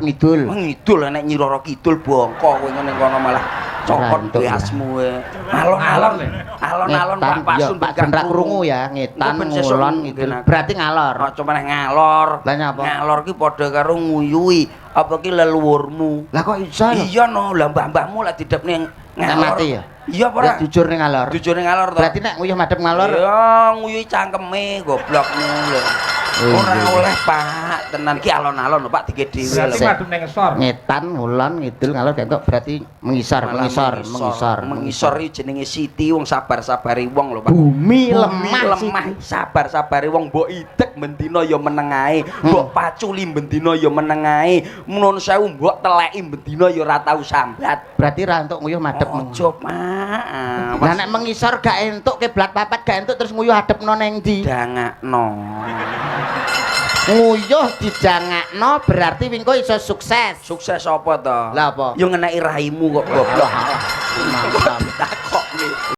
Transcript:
madhep ngidul. ngidul nek Nyi Roro Kidul bongko kowe ngene kono malah cokot ya. beasmu e. Alon-alon alon-alon Pak Pasun Pak Ben ra krungu ya, ngetan ngulon ngidul. aku. Berarti ngalor. Aja meneh ngalor. Lah nyapa? Ngalor ki padha karo nguyui apa ki leluhurmu. Lah kok iso? Iya no, lah mbah-mbahmu lek didepne ngalor. mati ya? Iya ora? Jujur ning ngalor. Jujur ngalor to. Berarti nek nguyuh madhep ngalor Iya, nguyui cangkeme goblokmu lho. Oh, Ora iya. oleh, Pak. Tenan ki alon-alon Pak dige dhewe Berarti madhep ning ngesor. ngetan ngulon ngidul ngalor kentuk berarti mengisor, mengisor, mengisor. mengisor iki jenenge Siti wong sabar-sabari wong lho Pak. Bumi lemah, lemah sabar-sabari wong mbok idek bendina ya meneng ae Hmm. mbok paculi bendina ya meneng ae nuwun sewu mbok teleki bendina ya ora tau sambat Berarti ra entuk nguyuh madhep. ojo Pak Lah nek mengisor gak entuk kiblat papat gak entuk terus nguyuh hadepno ning ndi? dangakno Nguyuh dijangakno berarti wingko iso sukses. sukses apa to Lah apa? yo ngeneki raimu kok goblok Mantap.